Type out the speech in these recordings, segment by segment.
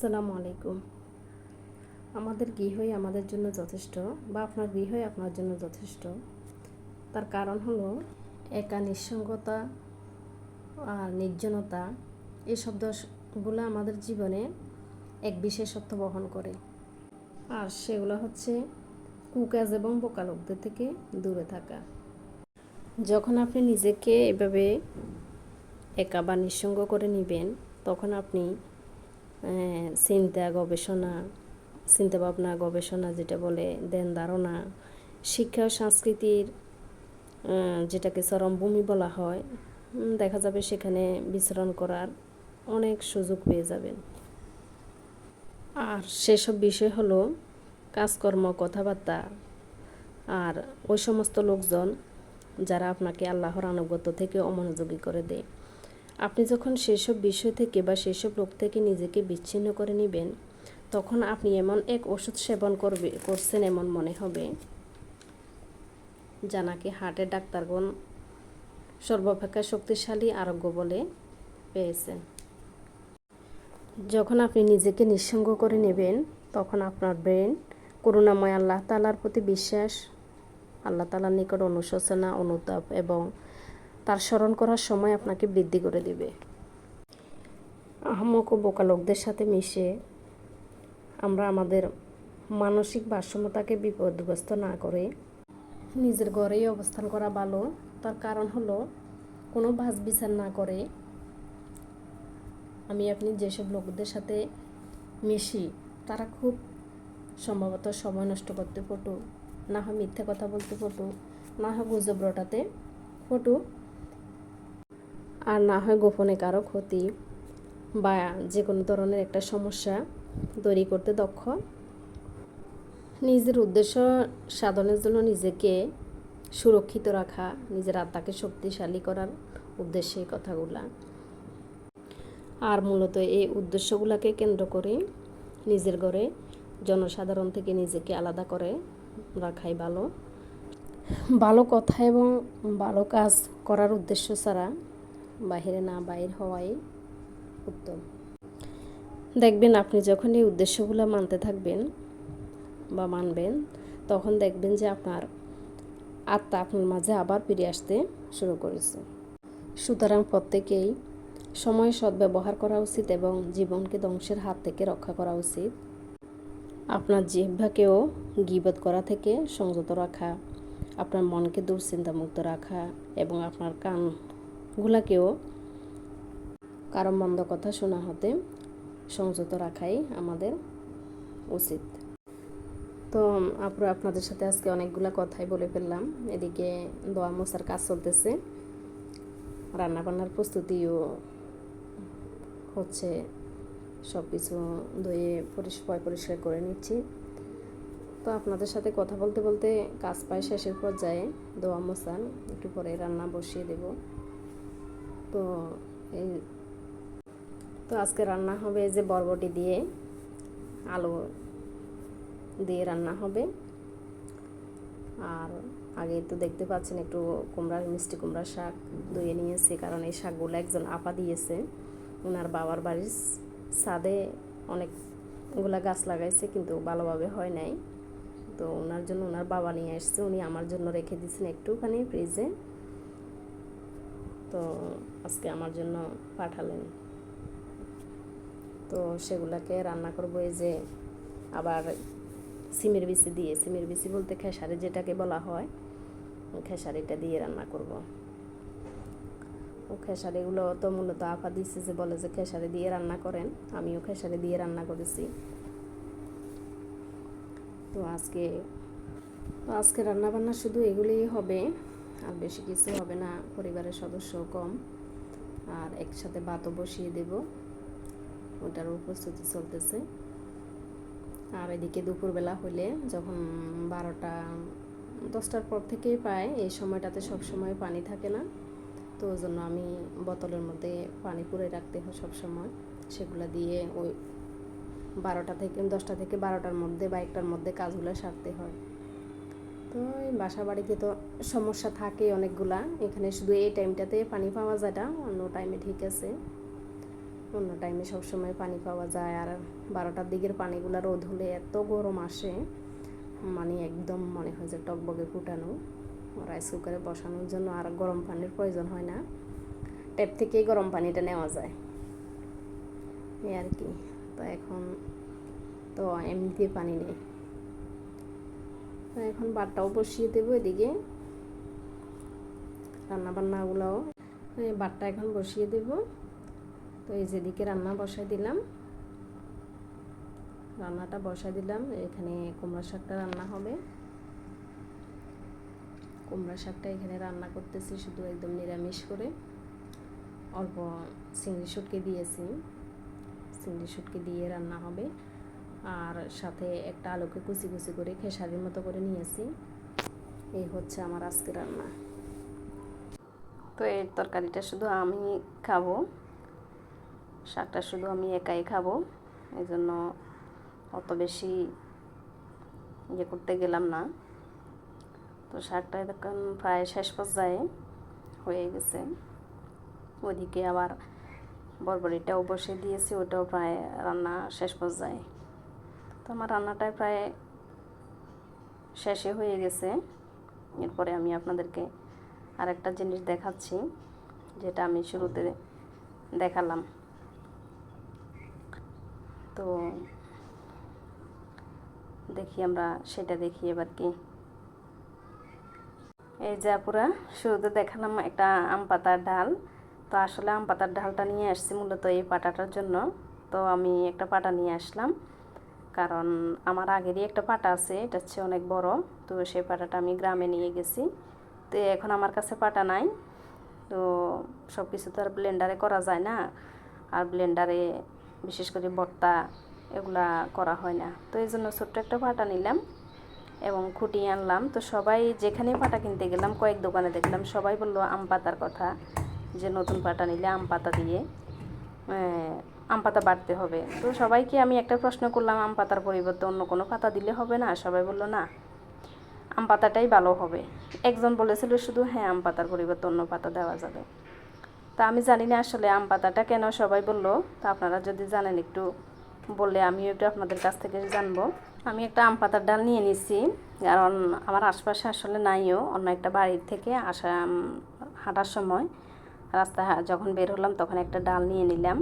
আসসালামু আলাইকুম। আমাদের গৃহই আমাদের জন্য যথেষ্ট বা আপনার গৃহই আপনার জন্য যথেষ্ট। তার কারণ হলো একা নিঃসঙ্গতা আর নির্জনতা এই শব্দগুলো আমাদের জীবনে এক বিশেষত্ব বহন করে। আর সেগুলো হচ্ছে কুকাজ এবং বোকা লোকদের থেকে দূরে থাকা। যখন আপনি নিজেকে এভাবে একা বা নিঃসঙ্গ করে নেবেন, তখন আপনি চিন্তা, গবেষণা, চিন্তা ভাবনা, গবেষণা যেটা বলে, দেন ধারণা, শিক্ষা ও সংস্কৃতির যেটাকে চরমভূমি বলা হয় দেখা যাবে সেখানে বিচরণ করার অনেক সুযোগ পেয়ে যাবেন। আর সেসব বিষয় হলো কাজকর্ম, কথাবার্তা, আর ওই সমস্ত লোকজন যারা আপনাকে আল্লাহর আনুগত্য থেকে অমনোযোগী করে দেয়। আপনি যখন সেসব বিষয় থেকে বা সেসব রোগ থেকে নিজেকে বিচ্ছিন্ন করে নেবেন, তখন আপনি এমন এক ওষুধ সেবন করবে, করছেন এমন মনে হবে। যা নাকি হার্টের ডাক্তারগণ সর্বাপেক্ষা শক্তিশালী, আরোগ্য বলে পেয়েছেন। যখন আপনি নিজেকে নিঃসঙ্গ করে নেবেন, তখন আপনার ব্রেন, করুণাময় আল্লাহ তালার প্রতি বিশ্বাস, আল্লাহ তালার নিকট অনুশোচনা, অনুতাপ এবং তার স্মরণ করার সময় আপনাকে বৃদ্ধি করে দিবে। আহমক ও বোকা লোকদের সাথে মিশে আমরা আমাদের মানসিক ভারসাম্যতাকে বিপদগ্রস্ত না করে নিজের ঘরেই অবস্থান করা ভালো। তার কারণ হলো, কোনো বাস বিচার না করে আমি আপনি যেসব লোকদের সাথে মিশি, তারা খুব সম্ভবত সময় নষ্ট করতে পটু না হয় মিথ্যে কথা বলতে পটু না হয় গুজব রটাতে পটু আর না হয় গোপনে কারও ক্ষতি বা যে কোনো ধরনের একটা সমস্যা তৈরি করতে দক্ষ। নিজের উদ্দেশ্য সাধনের জন্য নিজেকে সুরক্ষিত রাখা, নিজের আত্মাকে শক্তিশালী করার উদ্দেশ্যে এই কথাগুলা। আর মূলত এই উদ্দেশ্যগুলোকে কেন্দ্র করে নিজের ঘরে জনসাধারণ থেকে নিজেকে আলাদা করে রাখাই ভালো। ভালো কথা এবং ভালো কাজ করার উদ্দেশ্য ছাড়া বাহিরে না বাইর হওয়াই উত্তম। দেখবেন আপনি যখন এই উদ্দেশ্যগুলো মানতে থাকবেন বা মানবেন, তখন দেখবেন যে আপনার আত্মা আপনার মাঝে আবার ফিরে আসতে শুরু করেছে। সুতরাং প্রত্যেকেই সময় সদ্ব্যবহার করা উচিত এবং জীবনকে ধ্বংসের হাত থেকে রক্ষা করা উচিত। আপনার জিহ্বাকেও গিবত করা থেকে সংযত রাখা, আপনার মনকে দুশ্চিন্তামুক্ত রাখা এবং আপনার কানগুলাকেও কারও মন্দ কথা শোনা হতে সংযত রাখাই আমাদের উচিত। তো আপুরা আপনাদের সাথে আজকে অনেকগুলা কথাই বলে ফেললাম। এদিকে দোয়া মশার কাজ চলতেছে। রান্নাবান্নার প্রস্তুতিও হচ্ছে সব কিছু ধুয়ে পরিষ্কার পরিষ্কার করে নিচ্ছি। তো, আপনাদের সাথে কথা বলতে বলতে কাজ পায় শেষের পর্যায়ে দোয়া মশান একটু পরে রান্না বসিয়ে দেব। তো এই তো আজকে রান্না হবে যে বরবটি দিয়ে, আলু দিয়ে রান্না হবে। আর আগে তো দেখতে পাচ্ছেন একটু কুমড়ার মিষ্টি কুমড়ার শাক ধুয়ে নিয়েছি, কারণ এই শাকগুলো একজন আপা দিয়েছে। ওনার বাবার বাড়ির ছাদে অনেকগুলা গাছ লাগাইছে, কিন্তু ভালোভাবে হয় নাই। তো ওনার জন্য ওনার বাবা নিয়ে এসছে উনি আমার জন্য রেখে দিয়েছেন একটুখানি ফ্রিজে তো আজকে আমার জন্য পাঠালেন। তো সেগুলাকে রান্না করব, এই যে আবার সিমের বিচি দিয়ে, সিমের বিচি বলতে খেসারি যেটাকে বলা হয়, খেসারিটা দিয়ে রান্না করব। ও খেসারিগুলো তো মূলত আফা দিচ্ছে যে বলে যে খেসারি দিয়ে রান্না করেন, আমিও খেসারি দিয়ে রান্না করেছি। তো আজকে তো আজকে রান্না বান্না শুধু এগুলিই হবে। আর বেশি কিছু হবে না, পরিবারের সদস্য কম। আর একসাথে ভাতও বসিয়ে দেব। ওটারও প্রস্তুতি চলতেছে। আর এদিকে দুপুরবেলা হলে যখন বারোটা, দশটার পর থেকেই পায় এই সময়টাতে সব সময় পানি থাকে না। তো ওই জন্য আমি বোতলের মধ্যে পানি পুরে রাখতে হয় সব সময় সেগুলো দিয়ে ওই বারোটা থেকে, দশটা থেকে বারোটার মধ্যে বা একটার মধ্যে কাজগুলো সারতে হয়। তো এই বাসা বাড়িতে তো সমস্যা থাকে অনেকগুলা। এখানে শুধু এই টাইমটাতে পানি পাওয়া যায় না, অন্য টাইমে ঠিক আছে। অন্য টাইমে সবসময় পানি পাওয়া যায় আর বারোটার দিকের পানিগুলো রোদ হলে এত গরম আসে মানে একদম মনে হয় যে টকবগে ফুটানো। রাইস কুকারে বসানোর জন্য আর গরম পানির প্রয়োজন হয় না। ট্যাপ থেকেই গরম পানিটা নেওয়া যায়। এই আর কি। তো এখন তো এমনিতে পানি নেই। এখন বাটটাও বসিয়ে দেবো এদিকে। রান্না বান্নাগুলোও বাটটা এখন বসিয়ে দেব। তো এই যেদিকে রান্না বসাই দিলাম, রান্নাটা বসাই দিলাম। এখানে কুমড়া শাকটা রান্না হবে। কুমড়া শাকটা এখানে রান্না করতেছি শুধু একদম নিরামিষ করে। অল্প চিংড়ি শুটকি দিয়েছি। চিংড়ি শুটকি দিয়ে রান্না হবে। আর সাথে একটা আলুকে কুচি কুচি করে খেসারির মতো করে নিয়েছি। এই হচ্ছে আমার আজকে রান্না। তো এই তরকারিটা শুধু আমি খাব, শাকটা শুধু আমি একাই খাব এই জন্য অত বেশি ইয়ে করতে গেলাম না। তো শাকটা এখন প্রায় শেষ পর্যায়ে হয়ে গেছে। ওদিকে আবার বরবরিটাও বসে দিয়েছি, ওটাও প্রায় রান্না শেষ পর্যায়ে। তো আমার রান্নাটাই প্রায় শেষে হয়ে গেছে। এরপরে আমি আপনাদেরকে আরেকটা জিনিস দেখাচ্ছি, যেটা আমি শুরুতে দেখালাম। তো দেখি আমরা সেটা দেখি এবার কি। এই যে আপুরা, শুরুতে দেখালাম একটা আম পাতার ডাল। তো আসলে আম পাতার ডালটা নিয়ে আসছি মূলত এই পাটাটার জন্য। তো আমি একটা পাটা নিয়ে আসলাম। কারণ আমার আগেরই একটা পাটা আছে, এটা হচ্ছে অনেক বড়। তো সেই পাটাটা আমি গ্রামে নিয়ে গেছি। তো এখন আমার কাছে পাটা নাই। তো সব কিছু তো আর ব্লেন্ডারে করা যায় না। আর ব্লেন্ডারে বিশেষ করে বর্তা এগুলা করা হয় না। তো এই জন্য ছোট্ট একটা পাটা নিলাম এবং খুঁটিয়ে আনলাম। তো সবাই যেখানে পাটা কিনতে গেলাম, কয়েক দোকানে দেখলাম, সবাই বলল, আম পাতার কথা। যে নতুন পাটা নিলে আম পাতা দিয়ে। আম পাতা বাড়তে হবে। তো সবাইকে আমি একটা প্রশ্ন করলাম, আম পাতার পরিবর্তে অন্য কোনো পাতা দিলে হবে না? সবাই বলল, না। আম পাতাটাই ভালো হবে। একজন বলেছিল শুধু হ্যাঁ আম পাতার পরিবর্তে অন্য পাতা দেওয়া যাবে। তা আমি জানি না আসলে আম পাতাটা কেন সবাই বলল। তা আপনারা যদি জানেন একটু বললে আমিও একটু আপনাদের কাছ থেকে জানব। আমি একটা আম পাতার ডাল নিয়ে নিছি, কারণ আমার আশপাশে আসলে নাইও, অন্য একটা বাড়ির থেকে আসা হাঁটার সময় রাস্তা যখন বের হলাম তখন একটা ডাল নিয়ে নিলাম।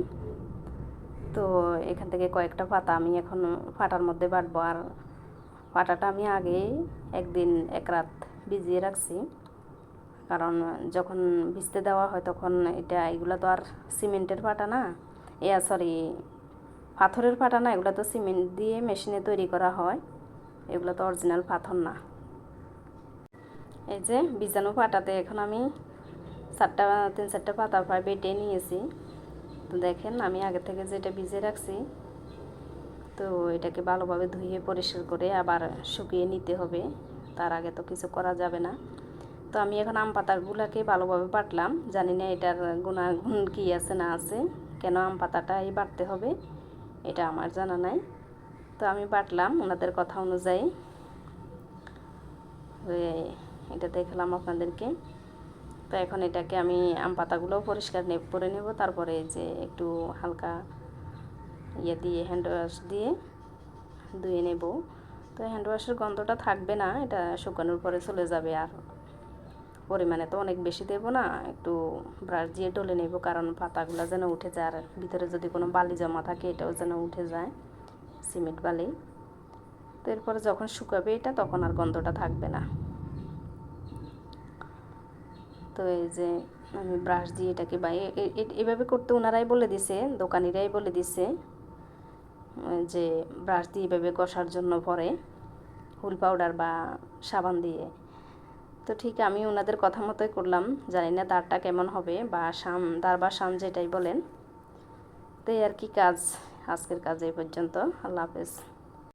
তো এখান থেকে কয়েকটা পাতা আমি এখন পাটার মধ্যে বাটবো। আর পাটাটা আমি আগেই একদিন এক রাত ভিজিয়ে রাখছি। কারণ যখন ভিজতে দেওয়া হয় তখন এটা, এগুলো তো আর সিমেন্টের পাটা না। এ সরি পাথরের পাটা না, এগুলো তো সিমেন্ট দিয়ে মেশিনে তৈরি করা হয়। এগুলো তো অরিজিনাল পাথর না। এই যে বীজাণু পাটাতে এখন আমি চারটা, তিন চারটা পাতা প্রায় বেটে নিয়েছি। তো দেখেন, আমি আগে থেকে যেটা ভিজে রাখছি, তো এটাকে ভালোভাবে ধুয়ে পরিষ্কার করে আবার শুকিয়ে নিতে হবে। তার আগে তো কিছু করা যাবে না। তো আমি এখন আম পাতাগুলোকে ভালোভাবে বাটলাম। জানি না এটার গুণাগুণ কী আছে, না আছে। কেন আম পাতাটাই বাটতে হবে, এটা আমার জানা নাই। তো আমি বাটলাম ওনাদের কথা অনুযায়ী। এটা দেখলাম আপনাদেরকে। তো এখন এটাকে আমি আম পাতাগুলোও পরিষ্কার করে নেব। তারপরে যে একটু হালকা ইয়ে দিয়ে হ্যান্ড ওয়াশ দিয়ে ধুয়ে নেব। তো হ্যান্ড ওয়াশের গন্ধটা থাকবে না, এটা শুকানোর পরে চলে যাবে। আর পরিমাণে তো অনেক বেশি দেব না, একটু ব্রাশ দিয়ে ডলে নেব, কারণ পাতাগুলো যেন উঠে যায়। আর ভিতরে যদি কোনো বালি জমা থাকে, এটাও যেন উঠে যায়, সিমেন্ট বালি। তো এরপরে যখন শুকাবে এটা, তখন আর গন্ধটা থাকবে না। তো এই যে আমি ব্রাশ দিয়ে এটাকে বা এভাবে করতে ওনারাই বলে দিছে, দোকানিরাই বলে দিছে যে ব্রাশ দিয়ে এভাবে কষার জন্য পরে হুল পাউডার বা সাবান দিয়ে। তো ঠিক আমি ওনাদের কথা মতোই করলাম, জানি না দাঁড়টা কেমন হবে বা শাম দাঁড় বা শাম যেটাই বলেন। তো আর কি কাজ, আজকের কাজ এই পর্যন্ত, আল্লাহ হাফেজ।